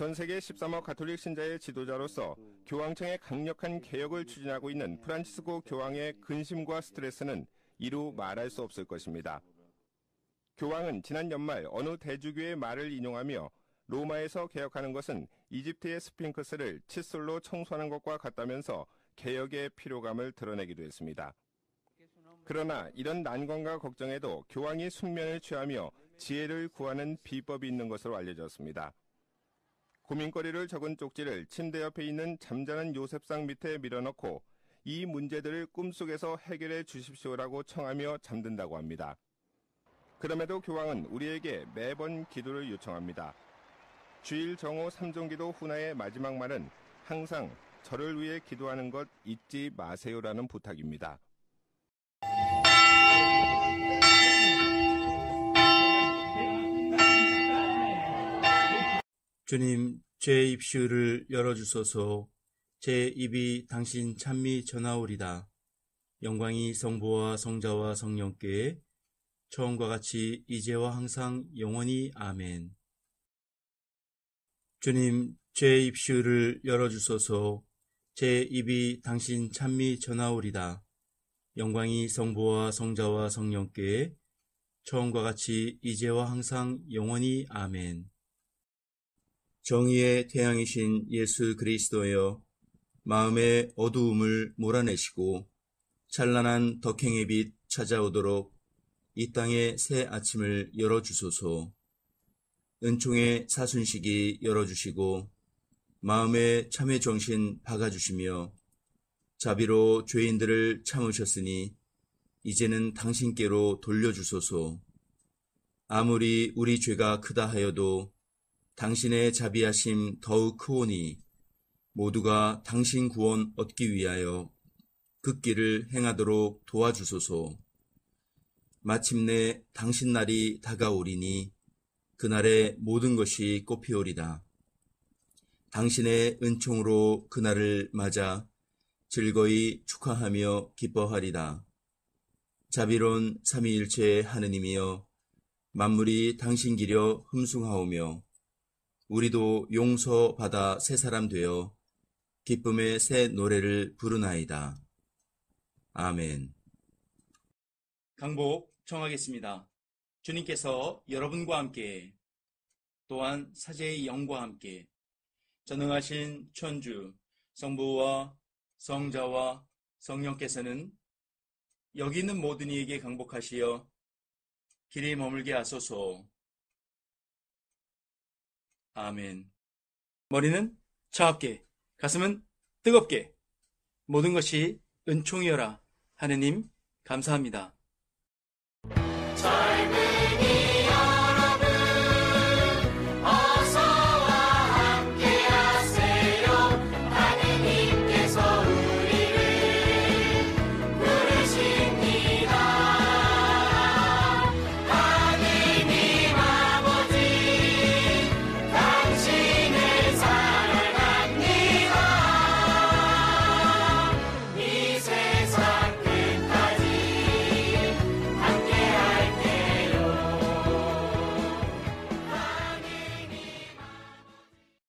전 세계 13억 가톨릭 신자의 지도자로서 교황청의 강력한 개혁을 추진하고 있는 프란치스코 교황의 근심과 스트레스는 이루 말할 수 없을 것입니다. 교황은 지난 연말 어느 대주교의 말을 인용하며 로마에서 개혁하는 것은 이집트의 스핑크스를 칫솔로 청소하는 것과 같다면서 개혁의 필요감을 드러내기도 했습니다. 그러나 이런 난관과 걱정에도 교황이 숙면을 취하며 지혜를 구하는 비법이 있는 것으로 알려졌습니다. 고민거리를 적은 쪽지를 침대 옆에 있는 잠자는 요셉상 밑에 밀어넣고 이 문제들을 꿈속에서 해결해 주십시오라고 청하며 잠든다고 합니다. 그럼에도 교황은 우리에게 매번 기도를 요청합니다. 주일 정오 3종기도 훈화의 마지막 말은 항상 저를 위해 기도하는 것 잊지 마세요라는 부탁입니다. 주님, 제 입술을 열어주소서 제 입이 당신 찬미 전하오리다. 영광이 성부와 성자와 성령께 처음과 같이 이제와 항상 영원히 아멘. 주님, 제 입술을 열어주소서 제 입이 당신 찬미 전하오리다. 영광이 성부와 성자와 성령께 처음과 같이 이제와 항상 영원히 아멘. 정의의 태양이신 예수 그리스도여 마음의 어두움을 몰아내시고 찬란한 덕행의 빛 찾아오도록 이 땅의 새 아침을 열어주소서. 은총의 사순식이 열어주시고 마음의 참회 정신 박아주시며 자비로 죄인들을 참으셨으니 이제는 당신께로 돌려주소서. 아무리 우리 죄가 크다 하여도 당신의 자비하심 더욱 크오니 모두가 당신 구원 얻기 위하여 그 길을 행하도록 도와주소서. 마침내 당신 날이 다가오리니 그날에 모든 것이 꽃피오리다. 당신의 은총으로 그날을 맞아 즐거이 축하하며 기뻐하리다. 자비론 삼위일체의 하느님이여 만물이 당신 기려 흠숭하오며 우리도 용서받아 새 사람 되어 기쁨의 새 노래를 부르나이다. 아멘. 강복 청하겠습니다. 주님께서 여러분과 함께 또한 사제의 영과 함께 전능하신 천주 성부와 성자와 성령께서는 여기 있는 모든 이에게 강복하시어 길이 머물게 하소서. 아멘. 머리는 차갑게, 가슴은 뜨겁게, 모든 것이 은총이여라. 하느님, 감사합니다.